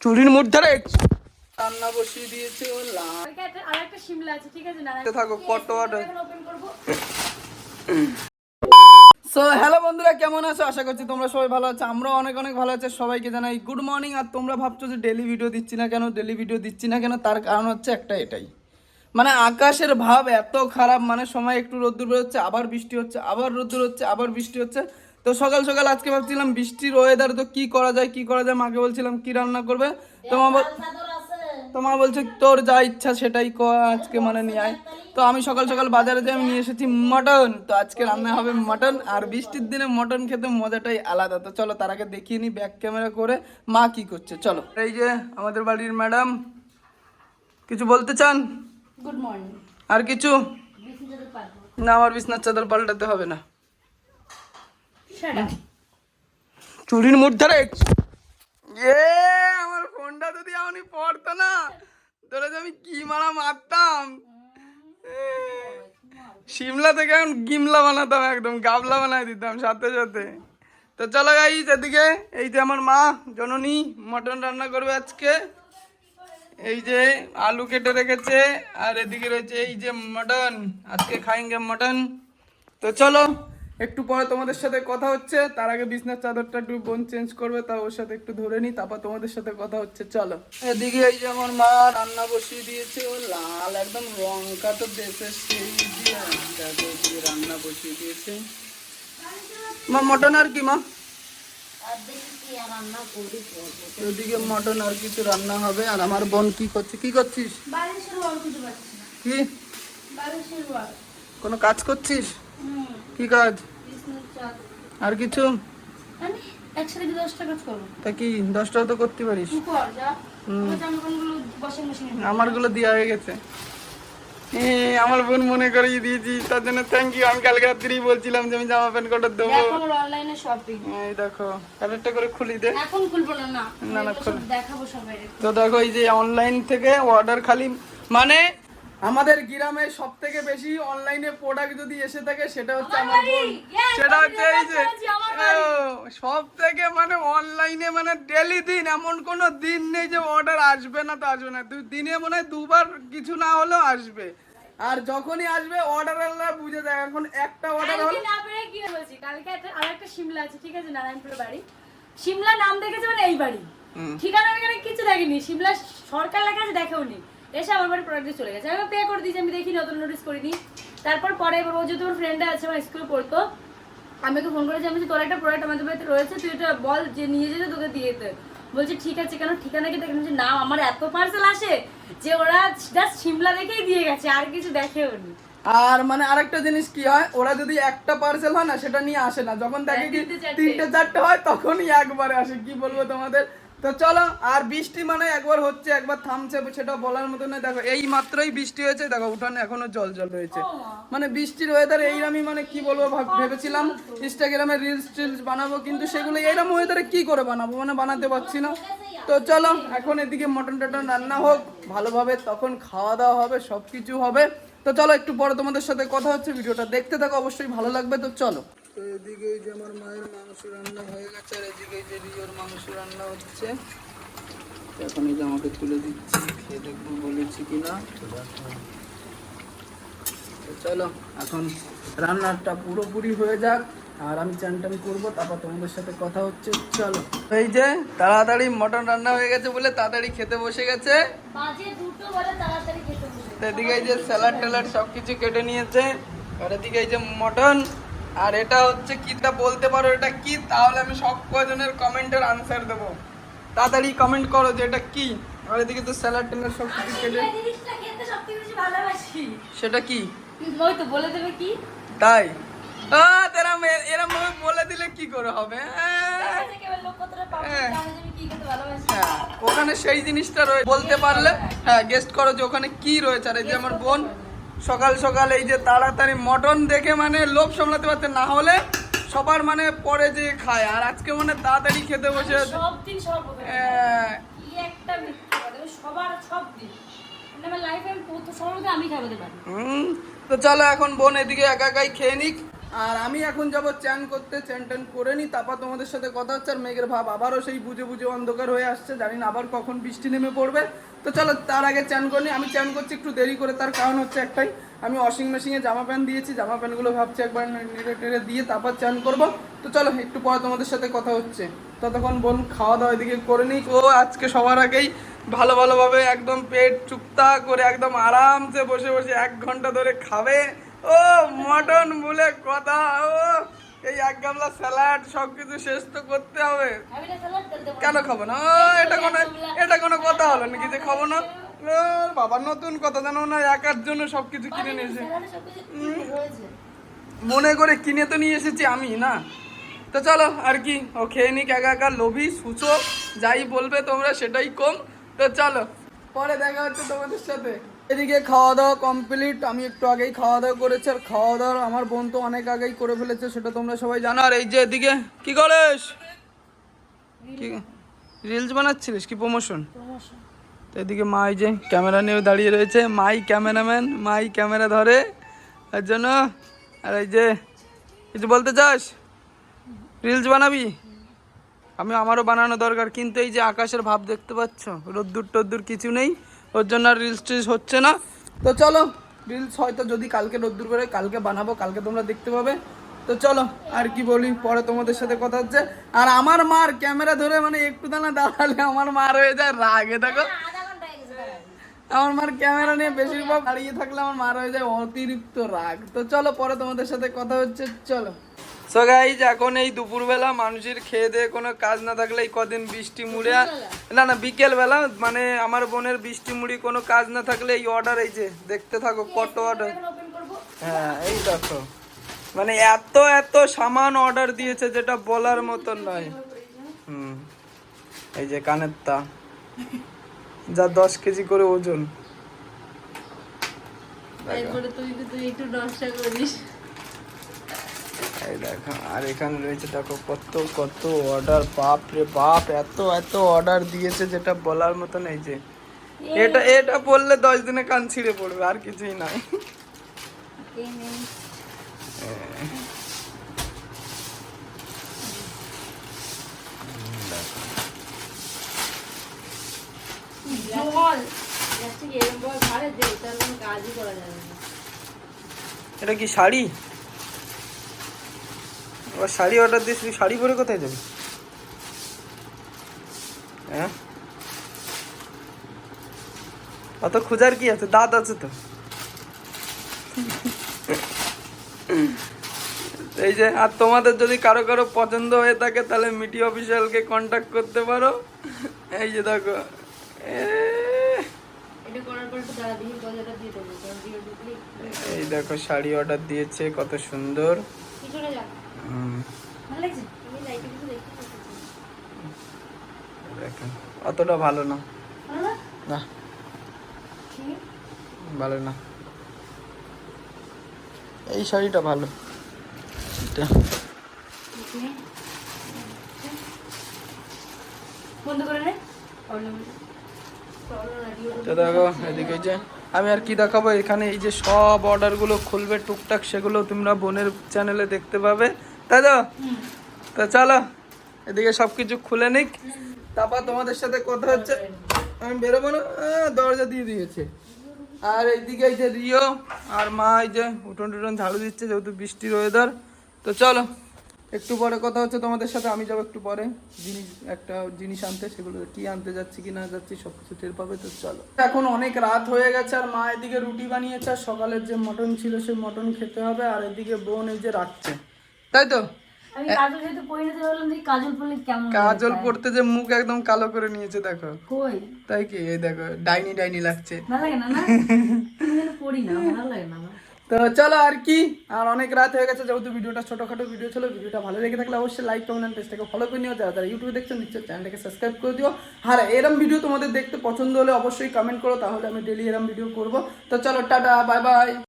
চুরির মধ্যে রান্না বসিয়ে দিয়েছে ও লাল কালকে একটা- শিমলা আছে ঠিক আছে? নারায়ণ থাকো ওপেন করব। সো হ্যালো বন্ধুরা কেমন আছো? আশা করছি তোমরা সবাই ভালো আছো। আমরা অনেক অনেক ভালো আছি। সবাইকে জানাই গুড মর্নিং আর তোমরা ভাবছ যে ডেলি ভিডিও দিচ্ছি না কেন? ডেলি ভিডিও দিচ্ছি না কেন? তার কারণ হচ্ছে একটা এটাই। মানে আকাশের ভাব এত খারাপ মানে সময় একটু রোদ্দুর বেরোচ্ছে আবার বৃষ্টি হচ্ছে আবার রোদ্দুর হচ্ছে আবার বৃষ্টি হচ্ছে। তো সকাল সকাল আজকে ভাবছিলাম বৃষ্টির ওয়েদার তো কি করা যায় কি করা যায়? মাকে বলছিলাম কি রান্না করবে? তোমার তোমার বলছে তোর যা ইচ্ছা সেটাই আজকে মানে নিয়ে আয়। তো আমি সকাল সকাল বাজারে যাই আমি নিয়ে এসেছি মটন। তো আজকে রান্না হবে মটন আর বৃষ্টির দিনে মটন খেতে মজাটাই আলাদা। তো চলো তার আগে দেখিয়ে নি ব্যাক ক্যামেরা করে মা কি করছে। চলো। এই যে আমাদের বাড়ির ম্যাডাম কিছু বলতে চান? গুড মর্নিং আর কিছু? না আমার বিছনার চাদর পাল্টাতে হবে না। চুরির মধ্যে এ আমার ফোনটা যদি আমি পড়তো না তোরা যে আমি কি মারা মারতাম। শিমলা থেকে এখন গিমলা বানাতাম একদম গাবলা বানাই দিতাম সাথে সাথে। তো চলো গাইস এদিকে এই যে আমার মা জননী মটন রান্না করবে আজকে। এই যে আলু কেটে রেখেছে আর এদিকে রয়েছে এই যে মটন আজকে খাইঙ্গে মটন। তো চলো। একটু পরে তোমাদের সাথে কথা হচ্ছে। তার আগে বিছনার চাদরটা একটু বোন চেঞ্জ করবে তা ওর সাথে একটু ধরে নি তারপর তোমাদের সাথে কথা হচ্ছে। চলো। এদিকে এই যে আমার মা রান্না বসিয়ে দিয়েছে ও লাল একদম লঙ্কা তো দেশে সেই দিয়ে রান্না বসিয়ে দিয়েছে। মা মটন আর কি মা? ওদিকে মটন আর কিছু রান্না হবে আর আমার বোন কি করছে? কি করছিস? কি? কোনো কাজ করছিস? হুম। কি কাজ? আর কিছু? আমি কি দশটা তা কি দশটাও তো করতে পারিস? আমার আমারগুলো দেওয়া হয়ে গেছে। আমার বোন মনে করিয়ে দিয়েছি তার জন্য থ্যাংক ইউ আমি কালকে রাত্রেই বলছিলাম যে আমি জামা প্যান্ট কটা দেবো। অনলাইনে শপিং এই দেখো কালারটা করে খুলি দে। এখন খুলবো না না। না, না, দেখাবো সবাই তো দেখো এই যে অনলাইন থেকে অর্ডার খালি। মানে আমাদের গ্রামে সব থেকে বেশি অনলাইনে প্রোডাক্ট যদি এসে থাকে সেটা হচ্ছে আমার বোন। সেটা হচ্ছে এই যে। সব থেকে মানে অনলাইনে মানে ডেলি দিন এমন কোনো দিন নেই যে অর্ডার আসবে না তো আসবে না। দিনে মনে হয় দুবার কিছু না হলেও আসবে। আর যখনই আসবে অর্ডার আল্লাহ বুঝে যায় এখন একটা অর্ডার হল কালকে না পেরে কি বলছি? কালকে একটা আরেকটা শিমলা আছে ঠিক আছে? নারায়ণপুর বাড়ি। শিমলা নাম দেখেছে মানে এই বাড়ি। ঠিকানা এখানে কিছু দেখেনি। শিমলা সরকার লেখা আছে দেখেও নি। এসে আমার বাড়ি প্রোডাক্ট চলে গেছে। আমি পে করে দিয়েছি আমি দেখি নতুন নোটিস করিনি। তারপর পরে এবার ও যদি ওর ফ্রেন্ড আছে আমার স্কুলে পড়তো আমি ওকে ফোন করেছি আমি তোর একটা প্রোডাক্ট আমাদের বাড়িতে রয়েছে তুই এটা বল যে নিয়ে যেতে তোকে দিয়ে যেতে বলছে ঠিক আছে কেন? ঠিকানা কি দেখেন যে না আমার এত পার্সেল আসে যে ওরা জাস্ট শিমলা দেখেই দিয়ে গেছে আর কিছু দেখেও নি। আর মানে আরেকটা জিনিস কি হয় ওরা যদি একটা পার্সেল হয় না সেটা নিয়ে আসে না। যখন দেখে কি। তিনটে চারটে হয় তখনই একবারে আসে। কি বলব তোমাদের? তো চলো আর বৃষ্টি মানে একবার হচ্ছে একবার থামছে সেটা বলার মতো না দেখো এই মাত্রই বৃষ্টি হয়েছে দেখো উঠানে এখনও জল জল রয়েছে। মানে বৃষ্টির ওয়েদার এইরকমই মানে কি বলব ভেবেছিলাম ইনস্টাগ্রামে রিলস টিলস বানাবো কিন্তু সেগুলো এইরকম ওয়েদারে কি করে বানাবো মানে বানাতে পারছি না। তো চলো এখন এদিকে মটন টটন রান্না হোক ভালোভাবে তখন খাওয়া দাওয়া হবে সব কিছু হবে। তো চলো একটু পরে তোমাদের সাথে কথা হচ্ছে ভিডিওটা দেখতে থাকো অবশ্যই ভালো লাগবে তো চলো। তো এদিকে যে আমার মায়ের মাংস রান্না হয়ে গেছে আর এদিকে যে রিওর মাংস রান্না হচ্ছে। এখন এই যে আমাকে তুলে দিচ্ছি খেয়ে দেখব বলেছি কিনা। তো চলো এখন রান্নাটা পুরোপুরি হয়ে যাক আর আমি চান টান করব তারপর তোমাদের সাথে কথা হচ্ছে চলো। এই যে তাড়াতাড়ি মটন রান্না হয়ে গেছে বলে তাড়াতাড়ি খেতে বসে গেছে। এদিকে এই যে স্যালাড ট্যালাড সব কিছু কেটে নিয়েছে আর এদিকে এই যে মটন। আর এটা হচ্ছে কিটা বলতে পারো এটা কি? তাহলে আমি সব কজনের কমেন্টের আনসার দেবো। তাড়াতাড়ি কমেন্ট করো যে এটা কি। আর এদিকে তো স্যালাড ট্যালাড সব কিছু কেটে সেটা কি? ওই তো বলে দেবে কি? তাই? আ, তেরা মে- এরম ভাবে বলে দিলে কি করে হবে হ্যাঁ। জানে যে আমি কি খেতে ভালোবাসি। হ্যাঁ ওখানে সেই জিনিসটা রয়ে বলতে পারলে হ্যাঁ গেস্ট করো যে ওখানে কি রয়েছে। আর এই যে আমার বোন সকাল সকাল এই যে তাড়াতাড়ি মটন দেখে মানে লোভ সামলাতে পারছে না হলে সবার মানে পরে যে খায়। আর আজকে মানে তাড়াতাড়ি খেতে বসে মানে তো চলো এখন বোন এদিকে একা একাই খেয়ে নিক। আর আমি এখন যাব চ্যান করতে চ্যান ট্যান করে নি। তারপর তোমাদের সাথে কথা হচ্ছে, আর মেঘের ভাব আবারও সেই বুঝে বুঝে অন্ধকার হয়ে আসছে। জানি না আবার কখন বৃষ্টি নেমে পড়বে। তো চলো, তার আগে চ্যান করিনি আমি চ্যান করছি একটু দেরি করে, তার কারণ হচ্ছে একটাই। আমি ওয়াশিং মেশিনে জামা প্যান্ট দিয়েছি, জামা প্যান্টগুলো ভাবছি একবার নেড়ে টেড়ে দিয়ে তারপর চ্যান করব। তো চলো, একটু পরে তোমাদের সাথে কথা হচ্ছে। ততক্ষণ বোন খাওয়া দাওয়া এদিকে করে নিই ও আজকে সবার আগেই ভালো ভালোভাবে একদম পেট চুক্তা করে একদম আরামসে বসে বসে এক ঘণ্টা ধরে খাবে। ও মটন বলে কথা ও এই এক গামলা স্যালাড সবকিছু শেষ তো করতে হবে। কেন খাব না? এটা কোনো এটা কোনো কথা হলো নাকি যে খাব না? বাবা নতুন কথা জানো না একার জন্য সবকিছু কিনে নিয়ে এসে salad এ সবকিছু কি রয়েছে? মনে করে কিনে তো নিয়ে এসেছি আমি না? তো চলো আর কি ও খেয়ে নিক একা একা লোভি সুচো যাই বলবে তোমরা সেটাই কম। তো চলো পরে দেখা হচ্ছে তোমাদের সাথে। এদিকে খাওয়া দাওয়া কমপ্লিট। আমি একটু আগেই খাওয়া দাওয়া করেছি আর খাওয়া দাওয়া আমার বোন তো অনেক আগেই করে ফেলেছে, সেটা তোমরা সবাই জানো। আর এই যে এদিকে, কি করিস? রিলস বানাচ্ছিলিস? কি প্রমোশন এদিকে মা এই যে ক্যামেরা নিয়ে দাঁড়িয়ে রয়েছে। মাই ক্যামেরাম্যান, মাই ক্যামেরা ধরে। তার জন্য, আর এই যে, কিছু বলতে চাস? রিলস বানাবি? আমি আমারও বানানো দরকার, কিন্তু এই যে আকাশের ভাব দেখতে পাচ্ছ রোদ্দুর টোদ্দুর কিছু নেই। ওর জন্য আর রিলস টিলস হচ্ছে না। তো চলো রিলস হয়তো যদি কালকে রোদ্দুর করে, কালকে বানাবো, কালকে তোমরা দেখতে পাবে। তো চলো, আর কি বলি, পরে তোমাদের সাথে কথা হচ্ছে। আর আমার মার ক্যামেরা ধরে মানে একটু দানা দাঁড়ালে আমার মার হয়ে যায় রাগে, দেখো। আমার মার ক্যামেরা নিয়ে বেশিরভাগ দাঁড়িয়ে থাকলে আমার মার হয়ে যায় অতিরিক্ত রাগ। তো চলো, পরে তোমাদের সাথে কথা হচ্ছে, চলো। সো গাইজ এখন এই দুপুরবেলা মানুষের খেয়ে দিয়ে কোনো কাজ না থাকলে এই কদিন বৃষ্টি মুড়ে না না বিকেল বেলা মানে আমার বোনের বৃষ্টি মুড়ি কোনো কাজ না থাকলে এই অর্ডার এই যে দেখতে থাকো কত অর্ডার। হ্যাঁ এই দেখো। মানে এত এত সামান অর্ডার দিয়েছে যেটা বলার মতন নয়। হুম এই যে কানের তা যা দশ কেজি করে ওজন। এরপরে তুই তুই একটু নষ্ট করিস। এই দেখো আর এখানে রয়েছে দেখো কত কত অর্ডার বাপ রে বাপ এত এত অর্ডার দিয়েছে যেটা বলার মতন এই যে। এটা এটা বললে দশ দিনে কান ছিঁড়ে পড়বে আর কিছুই নাই। এই নে। জল প্লাস্টিক এরকম ভাবে ভাড়ে দে তার কোনো কাজই করা যাবে না এটা কি শাড়ি এবার শাড়ি অর্ডার দিস তুই শাড়ি পরে কোথায় যাবি? হ্যাঁ? অত খোঁজার কি আছে? দাঁত আছে তো। এই যে আর তোমাদের যদি কারও কারও পছন্দ হয়ে থাকে তাহলে মিটি অফিসিয়ালকে কন্ট্যাক্ট করতে পারো। এই যে দেখো। এই দেখো শাড়ি অর্ডার দিয়েছে কত সুন্দর। অতটা ভালো না। না? ভালো না। এই শাড়িটা ভালো। এটা। তো দেখো এদিকে যে আমি আর কি দেখাবো? এখানে এই যে সব অর্ডারগুলো খুলবে টুকটাক সেগুলো তোমরা বোনের চ্যানেলে দেখতে পাবে। তাই তো? তো চলো এদিকে সব কিছু খুলে নিক। তারপর তোমাদের সাথে কথা হচ্ছে। আমি বেরোবো না? দরজা দিয়ে দিয়েছে। আর এইদিকে এই যে রিও আর মা এই যে উঠোন টুটন ঝাড়ু দিচ্ছে যেহেতু বৃষ্টির ওয়েদার তো চলো একটু পরে কথা হচ্ছে তোমাদের সাথে। আমি যাব একটু পরে। জিনিস একটা জিনিস আনতে সেগুলো কি আনতে যাচ্ছি কি না যাচ্ছি সব কিছু টের পাবে তো চলো। এখন অনেক রাত হয়ে গেছে আর মা এদিকে রুটি বানিয়েছে আর সকালের যে মটন ছিল সেই মটন খেতে হবে আর এদিকে বোন এই যে রাখছে। তাই তো? কাজল পড়তে যে মুখ একদম কালো করে নিয়েছে দেখো। তাই কি? এই দেখো ডাইনি ডাইনি লাগছে। তো চলো আর কি আর অনেক রাত হয়ে গেছে যেহেতু ভিডিওটা ছোটখাটো ভিডিও ছিল ভিডিওটা ভালো লেগে থাকলে অবশ্যই লাইক কমেন্ট পেজটাকে ফলো করে নিও। যারা যারা ইউটিউবে দেখছেন নিশ্চয়ই চ্যানেলটাকে সাবস্ক্রাইব করে দিও। আর এরম ভিডিও তোমাদের দেখতে পছন্দ হলে অবশ্যই কমেন্ট করো তাহলে আমি ডেলি এরম ভিডিও করব। তো চলো টাটা বাই বাই